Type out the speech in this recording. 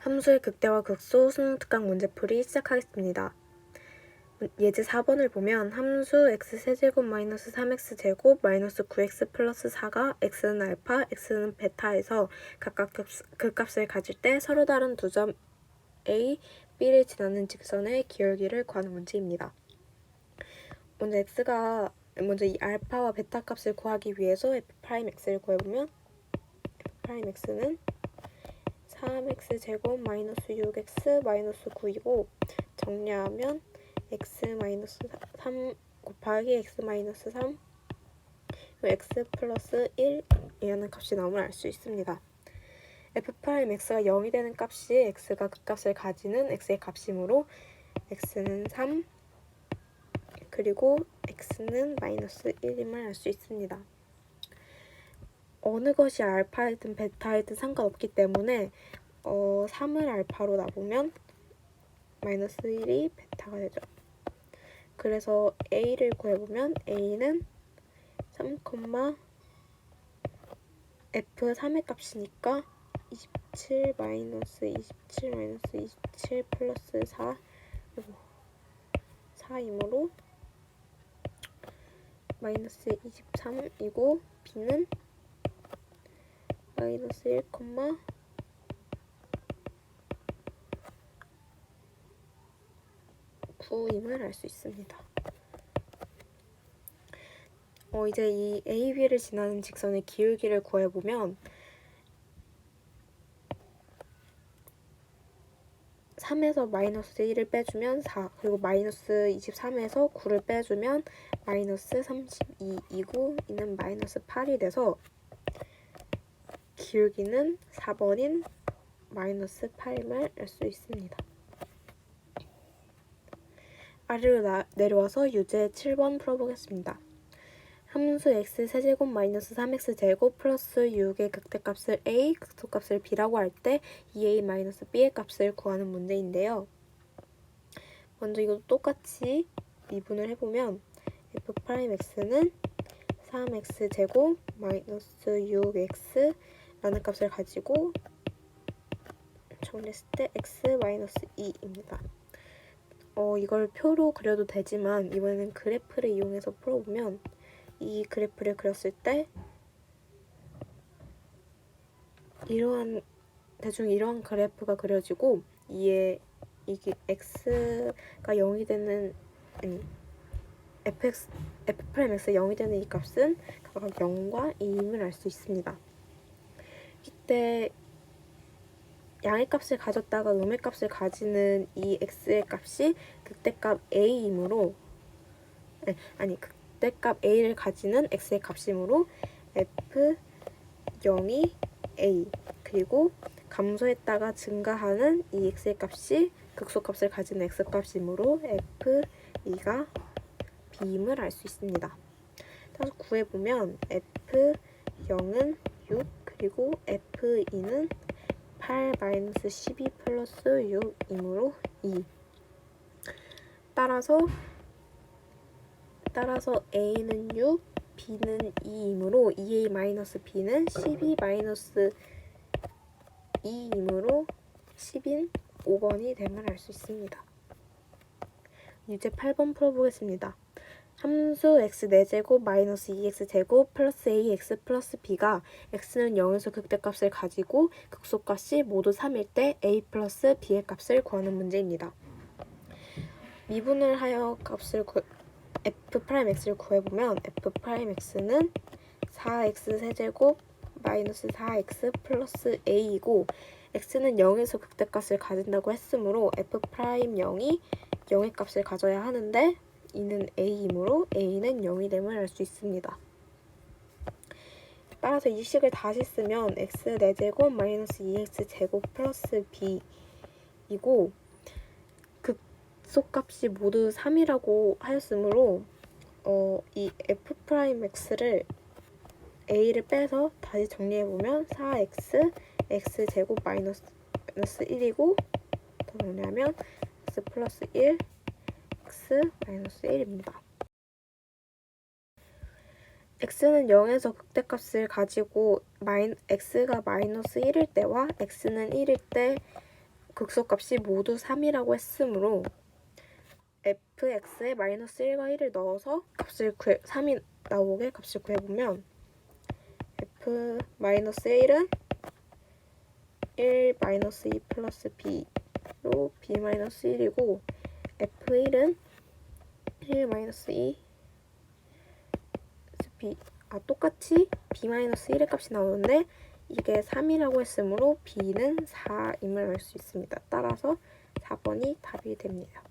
함수의 극대와 극소 수능 특강 문제풀이 시작하겠습니다. 예제 4번을 보면 함수 x세제곱 마이너스 3x제곱 마이너스 9x 플러스 4가 x는 알파, x는 베타에서 각각 급- 극값을 가질 때 서로 다른 두 점 a, b를 지나는 직선의 기울기를 구하는 문제입니다. 먼저 x가 먼저 이 알파와 베타 값을 구하기 위해서 f'x를 구해보면 f'x는 3x 제곱 마이너스 6x 마이너스 9이고 정리하면 x 마이너스 3 곱하기 x 마이너스 3 x 플러스 1이라는 값이 나옴을 알 수 있습니다. f 프라임 x가 0이 되는 값이 x가 그 값을 가지는 x의 값이므로 x는 3 그리고 x는 마이너스 1임을 알 수 있습니다. 어느 것이 알파이든 베타이든 상관없기 때문에 어, 3을 알파로 놔보면 마이너스 1이 베타가 되죠. 그래서 a를 구해보면 a는 3, f3의 값이니까 27 마이너스 27 마이너스 27 플러스 4 그리고 4이므로 마이너스 23이고 b는 마이너스 1, 9임을 알 수 있습니다. 어, 이제 이 AB를 지나는 직선의 기울기를 구해보면 3에서 마이너스 1을 빼주면 4 그리고 마이너스 23에서 9를 빼주면 마이너스 32이고 이는 마이너스 8이 돼서 기울기는 4번인 마이너스 8임을 알 수 있습니다. 아래로 나, 내려와서 유제 7번 풀어보겠습니다. 함수 x 세제곱 마이너스 3x 제곱 플러스 6의 극대값을 a, 극소값을 b라고 할 때 2a 마이너스 b의 값을 구하는 문제인데요. 먼저 이것도 똑같이 미분을 해보면 f 프라임 x는 3x 제곱 마이너스 6x 라는 값을 가지고 정리했을 때 x 마이너스 2입니다. 어, 이걸 표로 그려도 되지만 이번에는 그래프를 이용해서 풀어보면 이 그래프를 그렸을 때 이러한 대충 이러한 그래프가 그려지고 이에 이게 x가 0이 되는 아니 fx f 프라임 x 0이 되는 이 값은 각각 0과 2임을 알 수 있습니다. 이때 양의 값을 가졌다가 음의 값을 가지는 이 x의 값이 극대값 a이므로 아니, 아니 극대값 a를 가지는 x의 값이므로 f 0이 a 그리고 감소했다가 증가하는 이 x의 값이 극소값을 가지는 x 값이므로 f 2가 b임을 알 수 있습니다. 따라서 구해보면 f 0은 6 그리고 f 2는 8 마이너스 12 플러스 6이므로 2 따라서 따라서 a는 6 b는 2이므로 2a 마이너스 b는 12 마이너스 2이므로 10인 5번이 됨을 알 수 있습니다. 유제 8번 풀어보겠습니다. 함수 x 4제곱 마이너스 2x 제곱 플러스 ax 플러스 b가 x는 0에서 극대값을 가지고 극소값이 모두 3일 때 a 플러스 b의 값을 구하는 문제입니다. 미분을 하여 값을 구, f 프라임 x를 구해보면 f 프라임 x는 4x 세제곱 마이너스 4x 플러스 a이고 x는 0에서 극대값을 가진다고 했으므로 f 프라임 0이 0의 값을 가져야 하는데 이는 a이므로 a는 0이 됨을 알 수 있습니다. 따라서 이 식을 다시 쓰면 x 4제곱 마이너스 2x 제곱 플러스 b이고 극소값이 모두 3이라고 하였으므로 어, 이 f 프라임 x를 a를 빼서 다시 정리해보면 4x x 제곱 마이너스 1이고 더 정리하면 x 플러스 1 x 마이너스 1입니다. x는 0에서 극대값을 가지고 마이, x가 마이너스 1일 때와 x는 1일 때 극소값이 모두 3이라고 했으므로 fx에 마이너스 1과 1을 넣어서 값을 구해 3이 나오게 값을 구해보면 f 마이너스 1은 1 마이너스 2 플러스 b로 b 마이너스 1이고 f1은 1 마이너스 2 b 아 똑같이 b 마이너스 1의 값이 나오는데 이게 3이라고 했으므로 b는 4임을 알 수 있습니다. 따라서 4번이 답이 됩니다.